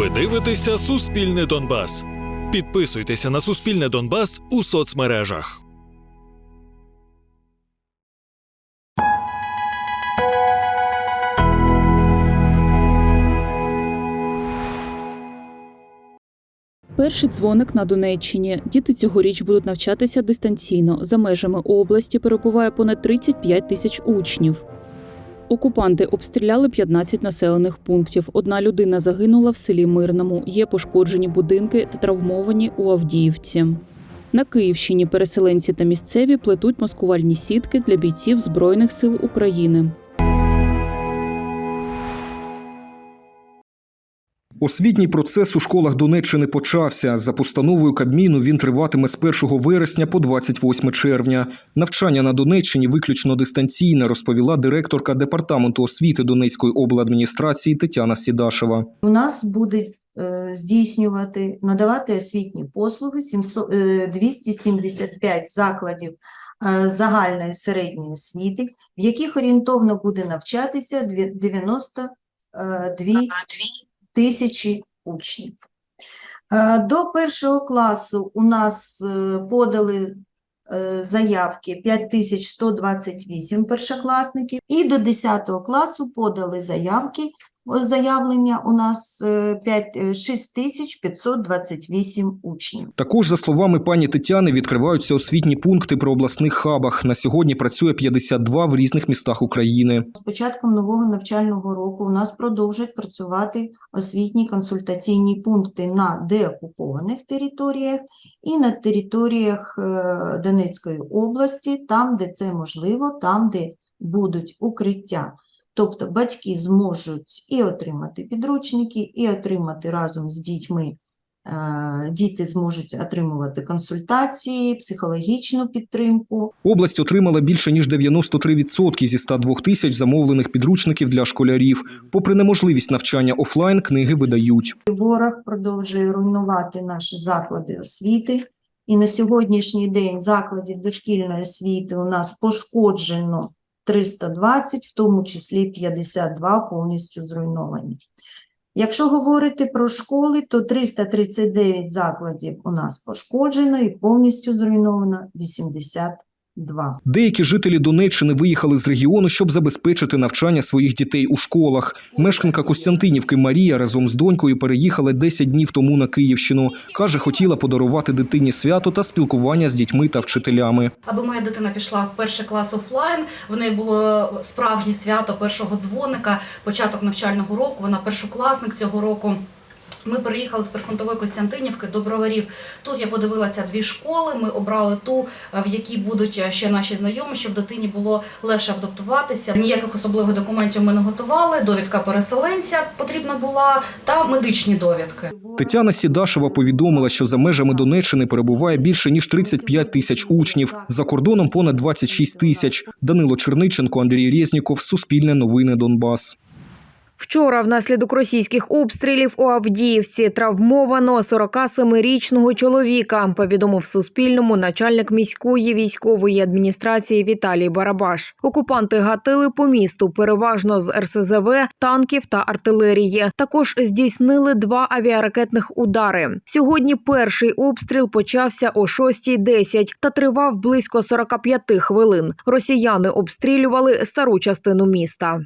Ви дивитеся Суспільне Донбас. Підписуйтеся на Суспільне Донбас у соцмережах. Перший дзвоник на Донеччині. Діти цьогоріч будуть навчатися дистанційно. За межами області перебуває понад 35 тисяч учнів. Окупанти обстріляли 15 населених пунктів. Одна людина загинула в селі Мирному. Є пошкоджені будинки та травмовані у Авдіївці. На Київщині переселенці та місцеві плетуть маскувальні сітки для бійців Збройних сил України. Освітній процес у школах Донеччини почався. За постановою Кабміну він триватиме з 1 вересня по 28 червня. Навчання на Донеччині виключно дистанційне, розповіла директорка департаменту освіти Донецької обладміністрації Тетяна Сідашева. у нас будуть е, здійснювати, надавати освітні послуги 700, е, 275 закладів е, загальної середньої освіти, в яких орієнтовно буде навчатися дві- 92 тисячі учнів. Е, До першого класу у нас е, подали е, заявки 5128 першокласників, і до 10 класу подали заявки заявлення у нас е, 5, е, 6528 учнів. Також, за словами пані Тетяни, відкриваються освітні пункти при обласних хабах. На сьогодні працює 52 в різних містах України. З початком нового навчального року у нас продовжують працювати освітні консультаційні пункти на деокупованих територіях і на територіях е, Донецької області, там, де це можливо, там, де будуть укриття. Тобто батьки зможуть і отримати підручники, і отримати разом з дітьми. е, Діти зможуть отримувати консультації, психологічну підтримку. Область отримала більше ніж 93% зі 102 тисяч замовлених підручників для школярів. Попри неможливість навчання офлайн, книги видають. Ворог продовжує руйнувати наші заклади освіти. І на сьогоднішній день закладів дошкільної освіти у нас пошкоджено 320, в тому числі 52 повністю зруйновані. Якщо говорити про школи, то 339 закладів у нас пошкоджено і повністю зруйновано 82. Деякі жителі Донеччини виїхали з регіону, щоб забезпечити навчання своїх дітей у школах. Мешканка Костянтинівки Марія разом з донькою переїхала 10 днів тому на Київщину. Каже, хотіла подарувати дитині свято та спілкування з дітьми та вчителями. Аби моя дитина пішла в перший клас офлайн, в неї було справжнє свято першого дзвоника, початок навчального року. Вона першокласник цього року. Ми переїхали з прифронтової Костянтинівки до Броварів. Тут я подивилася дві школи. Ми обрали ту, е, в якій будуть е, ще наші знайомі, щоб дитині було легше адаптуватися. Ніяких особливих документів ми не готували. Довідка переселенця потрібна була та медичні довідки. Тетяна Сідашева повідомила, що за межами Донеччини перебуває більше ніж 35 тисяч учнів. За кордоном понад 26 тисяч. Данило Черниченко, Андрій Резніков, Суспільне новини Донбас. Вчора внаслідок російських обстрілів у Авдіївці травмовано 47-річного чоловіка, повідомив Суспільному начальник міської військової адміністрації Віталій Барабаш. Окупанти гатили по місту переважно з РСЗВ, танків та артилерії. Також здійснили два авіаракетних удари. Сьогодні перший обстріл почався о 6.10 та тривав близько 45 хвилин. Росіяни обстрілювали стару частину міста.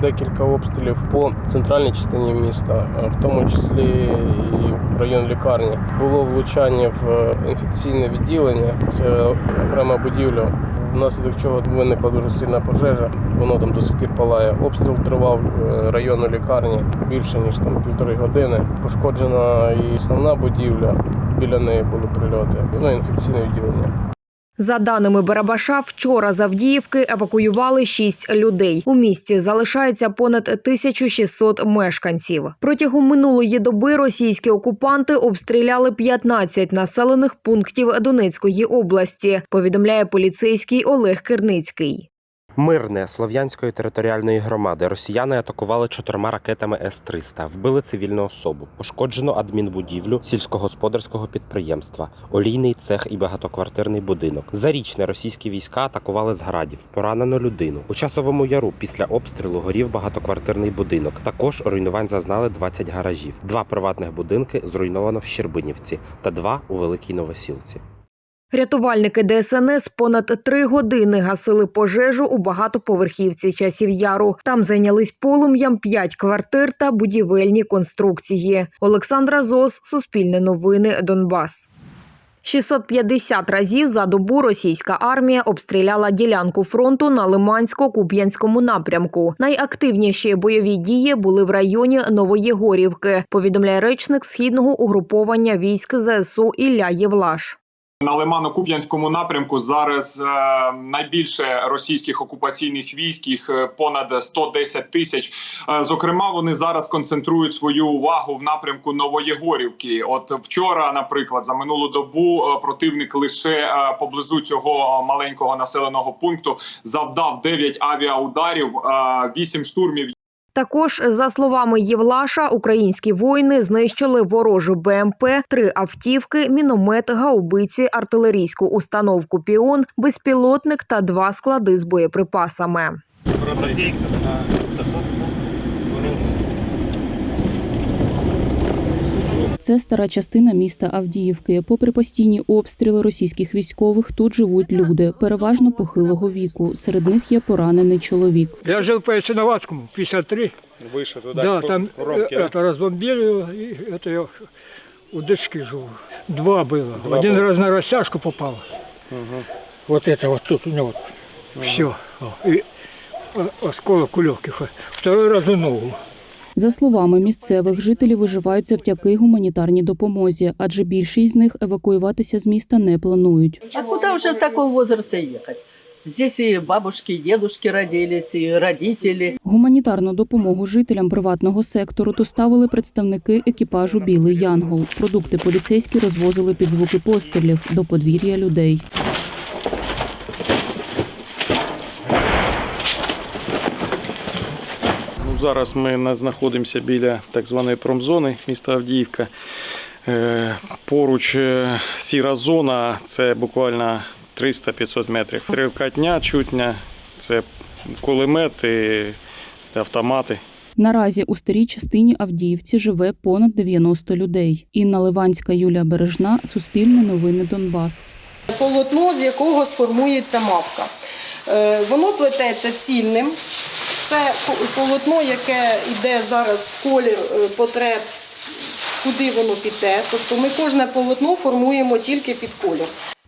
Декілька обстрілів по центральній частині міста, е, в тому числі і район лікарні. Було влучання в е, інфекційне відділення. Це окрема будівля, внаслідок чого виникла дуже сильна пожежа. Воно там до сих пір палає. Обстріл тривав е, району лікарні більше ніж там півтори години. Пошкоджена і основна будівля. Біля неї були прильоти. Ну, інфекційне відділення. За даними Барабаша, вчора з Авдіївки евакуювали шість людей. У місті залишається понад 1600 мешканців. Протягом минулої доби російські окупанти обстріляли 15 населених пунктів Донецької області. Повідомляє поліцейський Олег Кирницький. Мирне Слов'янської територіальної громади росіяни атакували чотирма ракетами С-300, вбили цивільну особу, пошкоджено адмінбудівлю сільськогосподарського підприємства, олійний цех і багатоквартирний будинок. Зарічне російські війська атакували з градів, поранено людину. У часовому яру після обстрілу горів багатоквартирний будинок. Також руйнувань зазнали 20 гаражів. Два приватних будинки зруйновано в Щербинівці та два у Великій Новосілці. Рятувальники ДСНС понад три години гасили пожежу у багатоповерхівці часів яру. Там зайнялись полум'ям п'ять квартир та будівельні конструкції. Олександра Зос, Суспільне новини, Донбас. 650 разів за добу російська армія обстріляла ділянку фронту на Лимансько-Куп'янському напрямку. Найактивніші бойові дії були в районі Новоєгорівки. Повідомляє речник східного угруповання військ ЗСУ Ілля Євлаш. На Лимано-Куп'янському напрямку зараз е, найбільше російських окупаційних військ, їх е, понад 110 тисяч. Е, зокрема, вони зараз концентрують свою увагу в напрямку Новоєгорівки. От вчора, наприклад, за минулу добу е, противник лише е, поблизу цього маленького населеного пункту завдав 9 авіаударів, е, 8 штурмів Також, за словами Євлаша, українські воїни знищили ворожу БМП, три автівки, міномет, гаубиці, артилерійську установку Піон, безпілотник та два склади з боєприпасами. Це стара частина міста Авдіївки. Попри постійні обстріли російських військових, тут живуть люди, переважно похилого віку. Серед них є поранений чоловік. Я жил по Ясиноватскому, 53. Вище туди. Да, там коробки, э, это разбомбили, его, и это я у дочки живу. Два было. Два Один было. раз на растяжку попал. Вот это вот тут у него. Все. И о- осколок у легких. Второй раз у ногу. За словами місцевих, жителі виживають завдяки гуманітарній допомозі, адже більшість з них евакуюватися з міста не планують. А куда уже в таком возрасте ехать? Здесь и бабушки, и дедушки родились, и родители. Гуманітарну допомогу жителям приватного сектору доставили представники екіпажу Білий Янгол. Продукти поліцейські розвозили під звуки пострілів до подвір'я людей. Зараз ми знаходимося біля так званої промзони міста Авдіївка. Е, Поруч е, сіра зона це буквально 300-500 метрів. Тривкатня, чутня, це кулемети, автомати. Наразі у старій частині Авдіївці живе понад 90 людей. Інна Ливанська, Юлія Бережна, Суспільне новини Донбас. полотно, з якого сформується мавка. Е, Воно плететься цільним. Це полотно, яке йде зараз в колір е, потреб, куди воно піде. Тобто ми кожне полотно формуємо тільки під колір.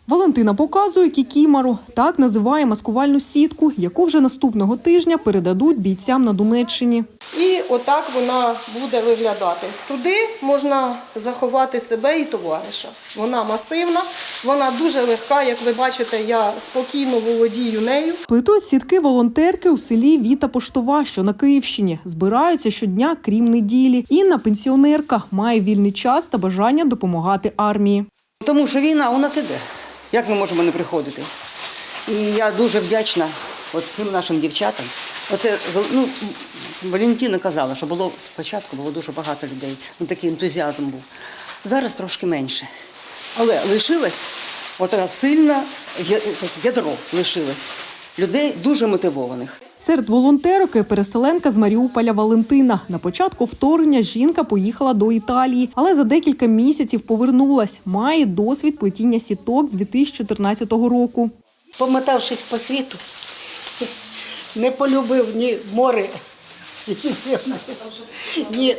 Валентина показує кікімару. Так називає маскувальну сітку, яку вже наступного тижня передадуть бійцям на Донеччині. І отак вона буде виглядати. Туди можна заховати себе і товариша. Вона масивна, вона дуже легка. Як ви бачите, я спокійно володію нею. Плетуть сітки волонтерки у селі Віта Поштова, що на Київщині. Збираються щодня, крім неділі. Інна пенсіонерка має вільний час та бажання допомагати армії. Тому що війна у нас іде. Як ми можемо не приходити? І я дуже вдячна цим нашим дівчатам. Оце ну, Валентина казала, що було спочатку було дуже багато людей. Ну такий ентузіазм був. Зараз трошки менше. Але лишилось от сильне ядро лишилось. Людей дуже мотивованих. Серед волонтерок і переселенка з Маріуполя Валентина. На початку вторгнення жінка поїхала до Італії, але за декілька місяців повернулась. Має досвід плетіння сіток з 2014 року. Помотавшись по світу, не полюбив ні море ні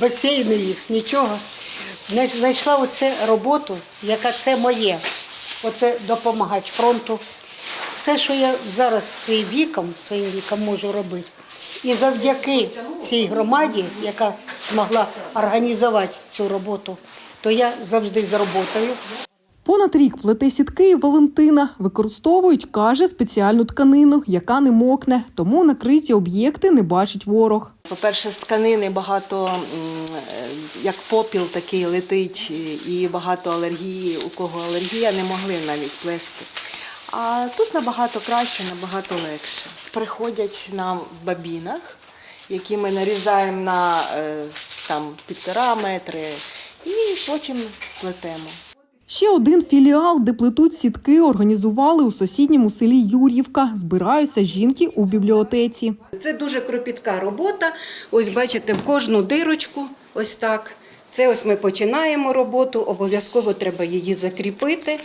басейни їх, нічого. Зна- Знайшла оце роботу, яка це моє. Оце допомагати фронту. Все, що я зараз своїм віком, своїм віком можу робити. І завдяки цій громаді, яка змогла організувати цю роботу, то я завжди з роботою. Понад рік плете сітки і Валентина використовують, каже, спеціальну тканину, яка не мокне, тому накриті об'єкти не бачить ворог. По-перше, з тканини багато е, як попіл такий летить, і багато алергії. У кого алергія, не могли навіть плести. А тут набагато краще, набагато легше. Приходять нам в бабінах, які ми нарізаємо на е, там півтора метри, і потім плетемо. Ще один філіал, де плетуть сітки, організували у сусідньому селі Юр'ївка. Збираються жінки у бібліотеці. Це дуже кропітка робота. Ось бачите, в кожну дирочку, ось так. Це ось ми починаємо роботу, обов'язково треба її закріпити.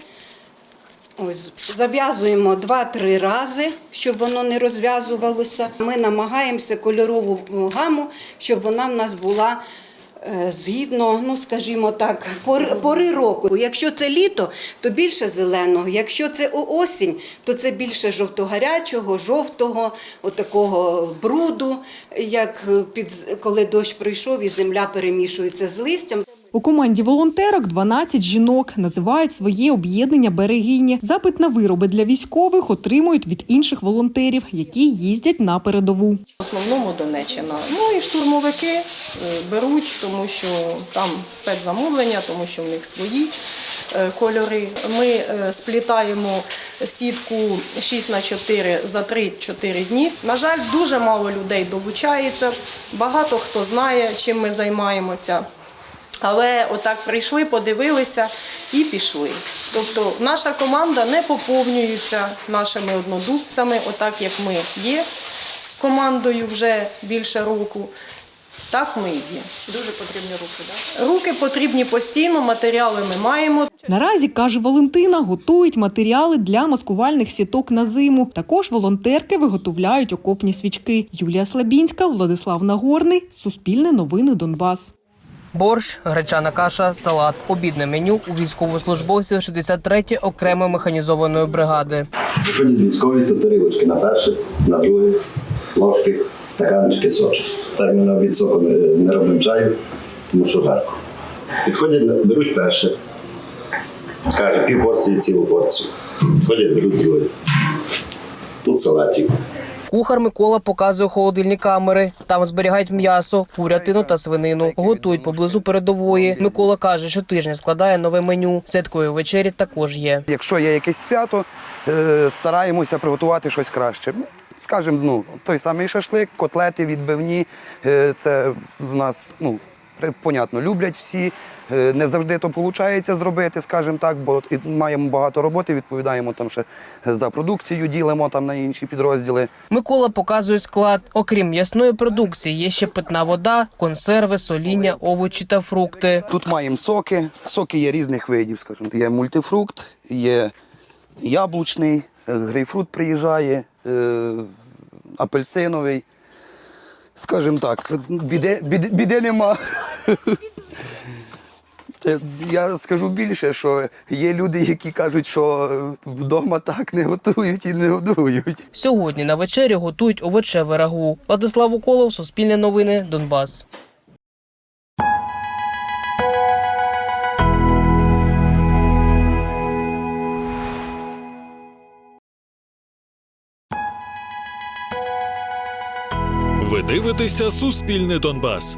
Ось, зав'язуємо 2-3 рази, щоб воно не розв'язувалося. Ми намагаємося кольорову гаму, щоб вона в нас була е, згідно, ну скажімо так, пор- пори року. Якщо це літо, то більше зеленого. Якщо це осінь, то це більше жовто-гарячого, жовтого, отакого бруду, як е, під, коли дощ прийшов і земля перемішується з листям. У команді волонтерок 12 жінок називають своє об'єднання берегині. Запит на вироби для військових отримують від інших волонтерів, які їздять на передову. В основному Донеччина. Ну і штурмовики е, беруть, тому що там спецзамовлення, тому що в них свої е, кольори. Ми е, сплітаємо сітку 6 на 4 за 3-4 дні. На жаль, дуже мало людей долучається. Багато хто знає, чим ми займаємося. Але отак прийшли, подивилися і пішли. Тобто наша команда не поповнюється нашими однодумцями, отак як ми є командою вже більше року. Так ми і є. Дуже потрібні руки. Да? Руки потрібні постійно, матеріали ми маємо. Наразі каже Валентина, готують матеріали для маскувальних сіток на зиму. Також волонтерки виготовляють окопні свічки. Юлія Слабінська, Владислав Нагорний, Суспільне новини Донбас. Борщ, гречана каша, салат. Обідне меню у військовослужбовців 63-ї окремої механізованої бригади. Приходять військові, то тарілочки на перше, на друге, ложки, стаканчики, сочок. Так ми на обід соку не, робимо чаю, тому що жарко. Підходять, беруть перше, каже, пів порції, цілу порцію. Підходять, беруть друге. Тут салатик. Кухар Микола показує холодильні камери. Там зберігають м'ясо, курятину та свинину. Готують поблизу передової. Микола каже, що тижня складає нове меню. Святкові вечері також є. Якщо є якесь свято, е, стараємося приготувати щось краще. Скажімо, ну, той самий шашлик, котлети відбивні. е, Це в нас, ну, понятно, люблять всі. Е, Не завжди то виходить зробити, скажімо так, бо і маємо багато роботи, відповідаємо там ще за продукцію, ділимо там на інші підрозділи. Микола показує склад. Окрім м'ясної продукції, є ще питна вода, консерви, соління, овочі та фрукти. Тут маємо соки. Соки є різних видів, скажімо. Є мультифрукт, є яблучний, грейпфрут приїжджає, е, апельсиновий. Скажімо так, біди, біди, біди нема. Це, я скажу більше, що є люди, які кажуть, що вдома так не готують і не годують. Сьогодні на вечері готують овочеве рагу. Владислав Уколов, Суспільне новини, Донбас. Ви дивитеся Суспільне Донбас.